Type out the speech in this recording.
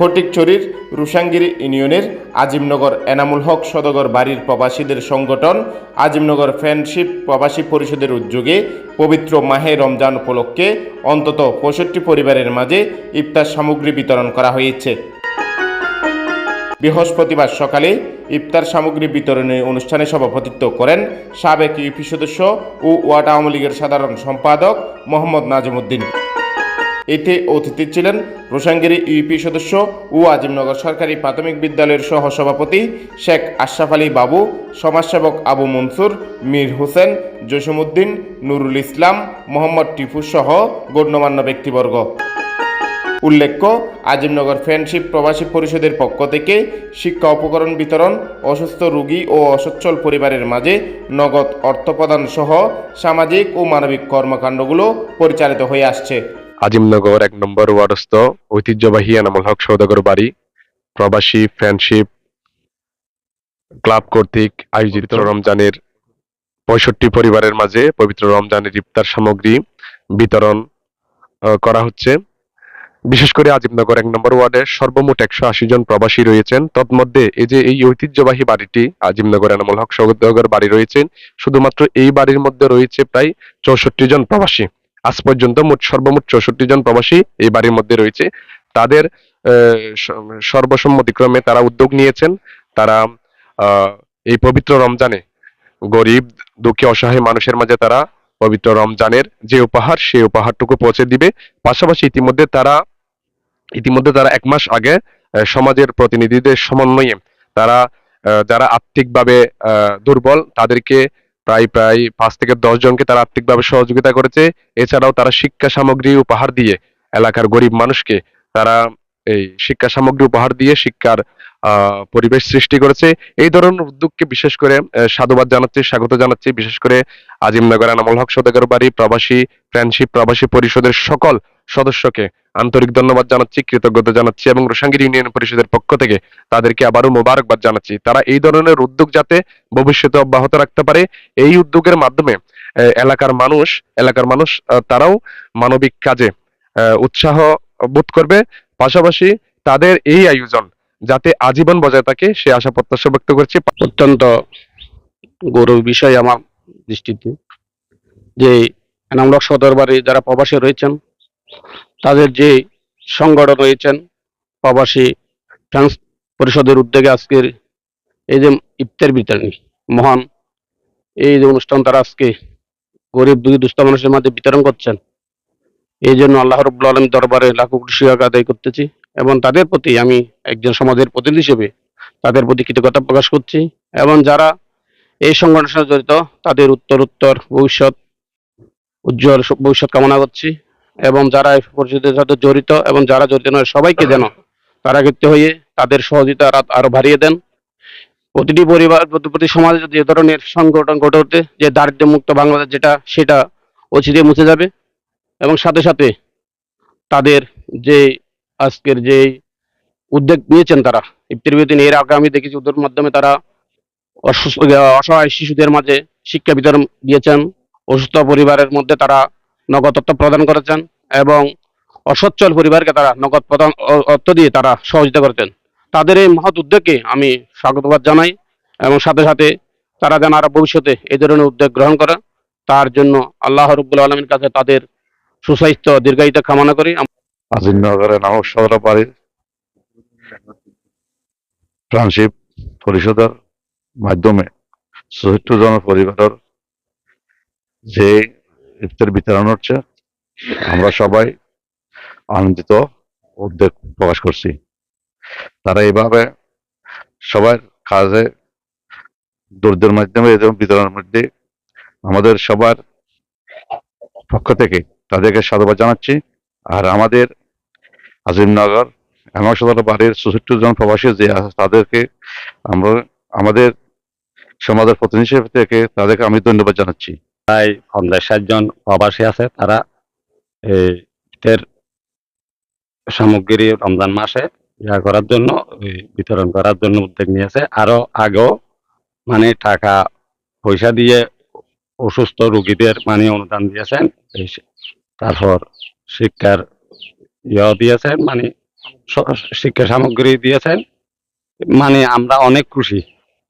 ফটিকছড়ির রুসাঙ্গিরি ইউনিয়নের আজিমনগর এনামুল হক সদগর বাড়ির প্রবাসীদের সংগঠন, আজিমনগর ফ্রেন্ডশিপ প্রবাসী পরিষদের উদ্যোগে পবিত্র মাহে রমজান উপলক্ষে অন্তত পঁয়ষট্টি পরিবারের মাঝে ইফতার সামগ্রী বিতরণ করা হয়েছে। বৃহস্পতিবার সকালে ইফতার সামগ্রী বিতরণী অনুষ্ঠানে সভাপতিত্ব করেন সাবেক ইউপি সদস্য ও ওয়ার্ড আওয়ামী লীগের সাধারণ সম্পাদক মোহাম্মদ নাজিমুদ্দিন। এতে অতিথি ছিলেন রোসাঙ্গিরি ইউপি সদস্য ও আজিমনগর সরকারি প্রাথমিক বিদ্যালয়ের সহ সভাপতি শেখ আশরাফ আলী বাবু, সমাজসেবক আবু মনসুর, মীর হোসেন, জসিমউদ্দিন, নুরুল ইসলাম, মোহাম্মদ টিপু সহ গণ্যমান্য ব্যক্তিবর্গ। উল্লেখ্য, আজিমনগর ফ্রেন্ডশিপ প্রবাসী পরিষদের পক্ষ থেকে শিক্ষা উপকরণ বিতরণ, অসুস্থ রোগী ও অসচ্ছল পরিবারের মাঝে নগদ অর্থ প্রদান সহ সামাজিক ও মানবিক কর্মকাণ্ডগুলো পরিচালিত হয়ে আসছে। আজিমনগর এক নম্বর ওয়ার্ডস্থ ঐতিহ্যবাহী এনামুল হক সৌদাগর বাড়ি প্রবাসী ফ্রেন্ডশিপ ক্লাব কর্তৃক আয়োজিত রমজানের পঁয়ষট্টি পরিবারের মাঝে পবিত্র রমজানের ইফতার সামগ্রী বিতরণ করা হচ্ছে। বিশেষ করে আজিমনগর এক নম্বর ওয়ার্ডে সর্বমোট একশো আশি জন প্রবাসী রয়েছেন। তন্মধ্যে এই যে এই ঐতিহ্যবাহী বাড়িটি আজিমনগর এনামুল হক সৌদাগর বাড়ি রয়েছেন শুধুমাত্র এই বাড়ির মধ্যে রয়েছে প্রায় চৌষট্টি জন প্রবাসী। আজ পর্যন্ত মোট সর্বমোট চৌষট্টি জন প্রবাসী এই বাড়ির মধ্যে রয়েছে। তাদের সর্বসম্মতিক্রমে তারা উদ্যোগ নিয়েছেন। তারা এই পবিত্র রমজানে গরিব, দুঃখী, অসহায় মানুষের মাঝে তারা পবিত্র রমজানের যে উপহার, সেই উপহারটুকু পৌঁছে দিবে। পাশাপাশি ইতিমধ্যে তারা ইতিমধ্যে তারা এক মাস আগে সমাজের প্রতিনিধিদের সমন্বয়ে তারা যারা আর্থিকভাবে দুর্বল, তাদেরকে প্রায় প্রায় পাঁচ থেকে দশ জনকে তারা আর্থিকভাবে সহযোগিতা করেছে। এছাড়াও তারা শিক্ষা সামগ্রী উপহার দিয়ে এলাকার গরিব মানুষকে তারা এই শিক্ষা সামগ্রী উপহার দিয়ে শিক্ষার পরিবেশ সৃষ্টি করেছে। এই ধরনের উদ্যোগকে বিশেষ করে সাধুবাদ জানাচ্ছি, স্বাগত জানাচ্ছি। বিশেষ করে আজিমনগর আনামুল হক সদাগর বাড়ি, প্রবাসী, ফ্রেন্ডশিপ, প্রবাসী পরিষদের সকল সদস্যকে আন্তরিক ধন্যবাদ জানাচ্ছি, কৃতজ্ঞতা জানাচ্ছি এবং রোসাঙ্গির ইউনিয়ন পরিষদের পক্ষ থেকে তাদেরকে আবারও মোবারকবাদ জানাচ্ছি। তারা এই ধরনের উদ্যোগ যাতে ভবিষ্যতে অব্যাহত রাখতে পারে, এই উদ্যোগের মাধ্যমে এলাকার মানুষ এলাকার মানুষ তারাও মানবিক কাজে উৎসাহ বোধ করবে। পাশাপাশি তাদের এই আয়োজন যাতে আজীবন বজায় থাকে, সে আশা প্রত্যাশা ব্যক্ত করছে। অত্যন্ত গৌরব বিষয় আমার দৃষ্টিতে যে এনামূলক সদর বাড়ি যারা প্রবাসী রয়েছেন, তাদের যে সংগঠন রয়েছেন, প্রবাসী ট্রান্স পরিষদের উদ্যোগে আজকের এই যে ইফতার বিতরণী, মহান এই যে অনুষ্ঠান তারা আজকে গরিব দুই দুস্থ মানুষের মাঝে বিতরণ করছেন, এই জন্য আল্লাহ আলম দরবারে লাখো শুকরিয়া আদায় করতেছি। এবং তাদের প্রতি আমি একজন সমাজের প্রতিনিধি হিসেবে তাদের প্রতি কৃতজ্ঞতা প্রকাশ করছি এবং যারা এই সংগঠনের সাথে জড়িত, তাদের উত্তর উত্তর ভবিষ্যৎ, উজ্জ্বল ভবিষ্যৎ কামনা করছি এবং যারা এই পরিষদের সাথে জড়িত এবং যারা জড়িত নয়, সবাইকে যেন তারা ক্ষেত্রে হয়ে তাদের সহযোগিতা আরো- বাড়িয়ে দেন। প্রতিটি পরিবার প্রতি সমাজে এ ধরনের সংগঠন গড়ে ওঠে, যে দারিদ্র্য মুক্ত বাংলাদেশ যেটা, সেটা অচিরে মুছে যাবে এবং সাথে সাথে তাদের যে আজকের যে উদ্যোগ নিয়েছেন তারা ইফতার বিরতি এর আগে আমি দেখেছি ওদের মাধ্যমে তারা অসুস্থ, অসহায় শিশুদের মাঝে শিক্ষা বিতরণ দিয়েছেন, অসুস্থ পরিবারের মধ্যে তারা নগদ অর্থ প্রদান করেছেন এবং অসচ্ছল পরিবারকে তারা নগদ প্রদান অর্থ দিয়ে তারা সহযোগিতা করেছেন। তাদের এই মহৎ উদ্যোগকে আমি স্বাগতবাদ জানাই এবং সাথে সাথে তারা যেন আরও ভবিষ্যতে এই ধরনের উদ্যোগ গ্রহণ করে, তার জন্য আল্লাহ রব্বুল আলমীর কাছে তাদের সুস্বাস্থ্য, দীর্ঘায়িত কামনা করি। আজিমনগরে নামক সদর বাড়ির ফ্রেন্ডশিপ পরিষদের মাধ্যমে চৌহত্তর জনের পরিবারের যে ইফতার বিতরণ হচ্ছে, আমরা সবাই আনন্দিত উদ্বেগ প্রকাশ করছি। তারা এইভাবে সবার কাজে দরিদ্রের মাধ্যমে এবং বিতরণের মধ্যে আমাদের সবার পক্ষ থেকে তাদেরকে সাধুবাদ জানাচ্ছি। আর আমাদের আজিমনগর আমার সাথে বাড়ির চৌষট্টি জন প্রবাসী যে তাদেরকে আমরা, আমাদের সমাজের প্রতিনিধি হিসেবে থেকে তাদেরকে আমি ধন্যবাদ জানাচ্ছি। প্রায় পঞ্চাশ ষাট জন প্রবাসী আছে তারা ঈদের সামগ্রী রমজান মাসে ইয়া করার জন্য বিতরণ করার জন্য উদ্যোগ নিয়েছে। আরও আগেও মানে টাকা পয়সা দিয়ে অসুস্থ রোগীদের মানে অনুদান দিয়েছেন। তারপর শিক্ষার ইয়েও দিয়েছেন মানে শিক্ষা সামগ্রী দিয়েছেন মানে আমরা অনেক খুশি।